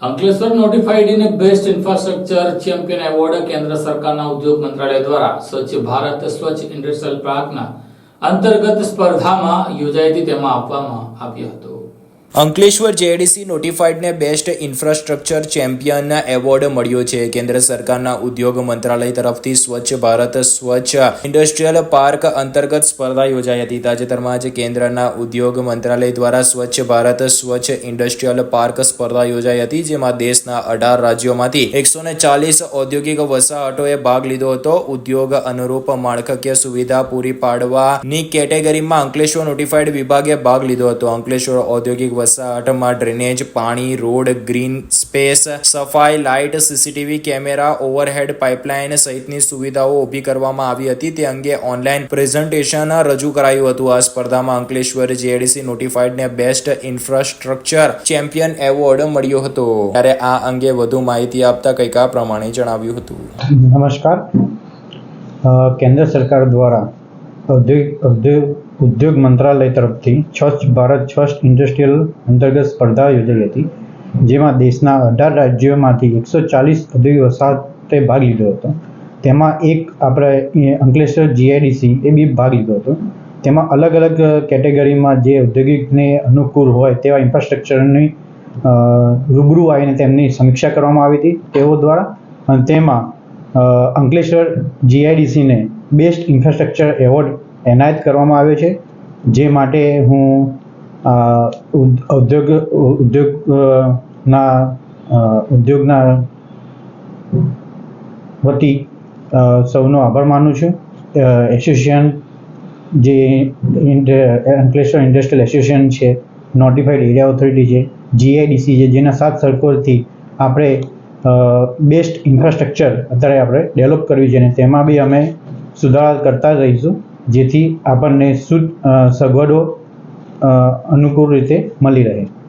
Ankleshwar notified in best infrastructure champion award કેન્દ્ર સરકારના ઉદ્યોગ મંત્રાલય દ્વારા સ્વચ્છ ભારત, સ્વચ્છ ઇન્ડસ્ટ્રીયલ પાર્કના અંતર્ગત સ્પર્ધામાં યોજાઈ હતી તેમાં આપવામાં આવ્યો હતો. અંકલેશ્વર જેડીસી નોટિફાઈડને બેસ્ટ ઇન્ફ્રાસ્ટ્રક્ચર ચેમ્પિયન એવોર્ડ મળ્યો છે. કેન્દ્ર સરકારના ઉદ્યોગ મંત્રાલય તરફથી સ્વચ્છ ભારત, સ્વચ્છ ઇન્ડસ્ટ્રીયલ પાર્ક અંતર્ગત સ્પર્ધા યોજાઈ હતી. તાજેતરમાં જ કેન્દ્રના ઉદ્યોગ મંત્રાલય દ્વારા સ્વચ્છ ભારત, સ્વચ્છ ઇન્ડસ્ટ્રીયલ પાર્ક સ્પર્ધા યોજાઈ હતી, જેમાં દેશના અઢાર રાજ્યોમાંથી એકસો ચાલીસ ઔદ્યોગિક વસાહતોએ ભાગ લીધો હતો. ઉદ્યોગ અનુરૂપ માળખાકીય સુવિધા પૂરી પાડવાની કેટેગરીમાં અંકલેશ્વર નોટિફાઈડ વિભાગે ભાગ લીધો હતો. અંકલેશ્વર ઔદ્યોગિક વસાહતમાં ડ્રેનેજ પાણી રોડ ગ્રીન સ્પેસ સફાઈ light CCTV camera overhead pipeline સહિતની સુવિધાઓ ઊભી કરવામાં આવી હતી. તે અંગે ઓનલાઈન પ્રેઝન્ટેશન રજૂ કરાયું હતું. આ સ્પર્ધામાં અંકલેશ્વર જેડીસી નોટિફાઈડને બેસ્ટ ઇન્ફ્રાસ્ટ્રક્ચર ચેમ્પિયન એવોર્ડ મળ્યો હતો. ત્યારે આ અંગે વધુ માહિતી આપતા કંઈક આ પ્રમાણે જણાવ્યું હતું. નમસ્કાર. કેન્દ્ર સરકાર દ્વારા ઔદ્યોગિક ઉદ્યોગ ઉદ્યોગ મંત્રાલય તરફથી સ્વચ્છ ભારત, સ્વચ્છ ઇન્ડસ્ટ્રીયલ અંતર્ગત સ્પર્ધા યોજાઈ હતી, જેમાં દેશના અઢાર રાજ્યોમાંથી એકસો ચાલીસ ઉદ્યોગ વસાહતે ભાગ લીધો હતો. તેમાં એક આપણે અંકલેશ્વર જીઆઈડીસી એ બી ભાગ લીધો હતો. તેમાં અલગ અલગ કેટેગરીમાં જે ઔદ્યોગિકને અનુકૂળ હોય તેવા ઇન્ફ્રાસ્ટ્રક્ચરની રૂબરૂ આવીને તેમની સમીક્ષા કરવામાં આવી હતી તેઓ દ્વારા. અને તેમાં અંકલેશ્વર જીઆઈડીસીને બેસ્ટ ઇન્ફ્રાસ્ટ્રક્ચર એવોર્ડ એનાયત કરવામાં આવ્યો છે જે માટે હું ઉદ્યોગ ઉદ્યોગ અ, ના અ, ઉદ્યોગના વતી સૌનો આભાર માનું છું. એસોસિએશન જે અંકલેશ્વર ઇન્ડસ્ટ્રીયલ એસોસિએશન છે નોટિફાઈડ એરિયા ઓથોરિટી છે જીઆઈડીસી છે જેના સાત સરકોથી આપણે બેસ્ટ ઇન્ફ્રાસ્ટ્રક્ચર અત્યારે આપણે ડેવલપ કરવી છે અને તેમાં બી અમે સુધારા કરતા રહીશું જેથી આપણને સગવડો અનુકૂળ રીતે મળી રહે.